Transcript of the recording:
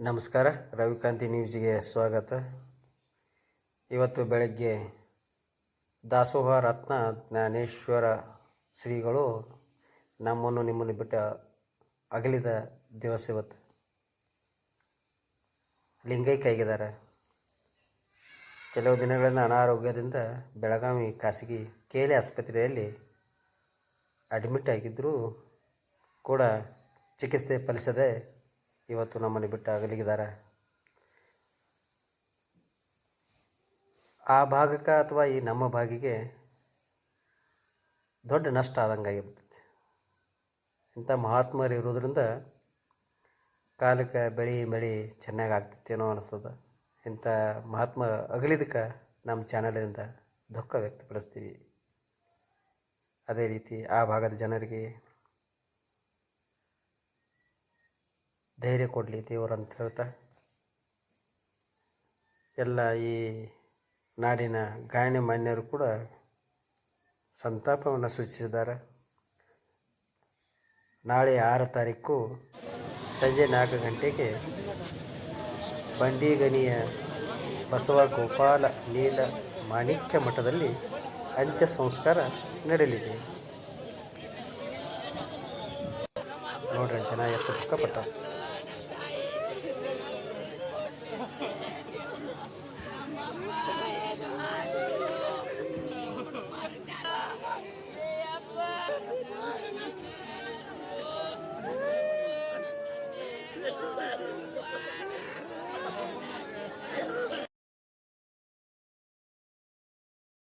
ನಮಸ್ಕಾರ, ರವಿಕಾಂತಿ ನ್ಯೂಸ್ಗೆ ಸ್ವಾಗತ. ಇವತ್ತು ಬೆಳಗ್ಗೆ ದಾಸೋಹ, ರತ್ನ, ಜ್ಞಾನೇಶ್ವರ ಶ್ರೀಗಳು ನಮ್ಮನ್ನು ನಿಮ್ಮನ್ನು ಬಿಟ್ಟು ಅಗಲಿದ ದಿವಸ ಇವತ್ತು. ಲಿಂಗೈಕ್ಯ ಆಗಿದ್ದಾರೆ ಕೆಲವು ದಿನಗಳಿಂದ ಅನಾರೋಗ್ಯದಿಂದ ಬೆಳಗಾವಿ ಖಾಸಗಿ ಕೇಲೆ ಆಸ್ಪತ್ರೆಯಲ್ಲಿ ಅಡ್ಮಿಟ್ ಆಗಿದ್ದರೂ ಕೂಡ ಚಿಕಿತ್ಸೆ ಫಲಿಸದೆ ಇವತ್ತು ನಮ್ಮನ್ನು ಬಿಟ್ಟು ಅಗಲಿಗಿದ್ದಾರೆ. ಆ ಭಾಗಕ್ಕೆ ಅಥವಾ ಈ ನಮ್ಮ ಭಾಗಿಗೆ ದೊಡ್ಡ ನಷ್ಟ ಆದಂಗೆ ಆಗಿಬಿಡ್ತೈತಿ. ಇಂಥ ಮಹಾತ್ಮರು ಇರೋದ್ರಿಂದ ಕಾಲಕ್ಕೆ ಬೆಳೆ ಮಳೆ ಚೆನ್ನಾಗಿ ಆಗ್ತೈತೇನೋ ಅನಿಸ್ತದ. ಇಂಥ ಮಹಾತ್ಮ ಅಗಲಿದಕ್ಕೆ ನಮ್ಮ ಚಾನಲಿಂದ ದುಃಖ ವ್ಯಕ್ತಪಡಿಸ್ತೀವಿ. ಅದೇ ರೀತಿ ಆ ಭಾಗದ ಜನರಿಗೆ ಧೈರ್ಯ ಕೊಡಲಿ ದೇವರು ಅಂತ ಹೇಳ್ತಾ. ಎಲ್ಲ ಈ ನಾಡಿನ ಗಾಯಣಿ ಮಾನ್ಯರು ಕೂಡ ಸಂತಾಪವನ್ನು ಸೂಚಿಸಿದ್ದಾರೆ. ನಾಳೆ ಆರು ತಾರೀಕು ಸಂಜೆ ನಾಲ್ಕು ಗಂಟೆಗೆ ಬಂಡಿಗಣಿಯ ಬಸವ ಗೋಪಾಲ ನೀಲ ಮಾಣಿಕ್ಯ ಮಠದಲ್ಲಿ ಅಂತ್ಯ ಸಂಸ್ಕಾರ ನಡೆಯಲಿದೆ. ನೋಡ್ರಿ ಜನ ಎಷ್ಟು ದುಃಖಪಟ್ಟ Yeah.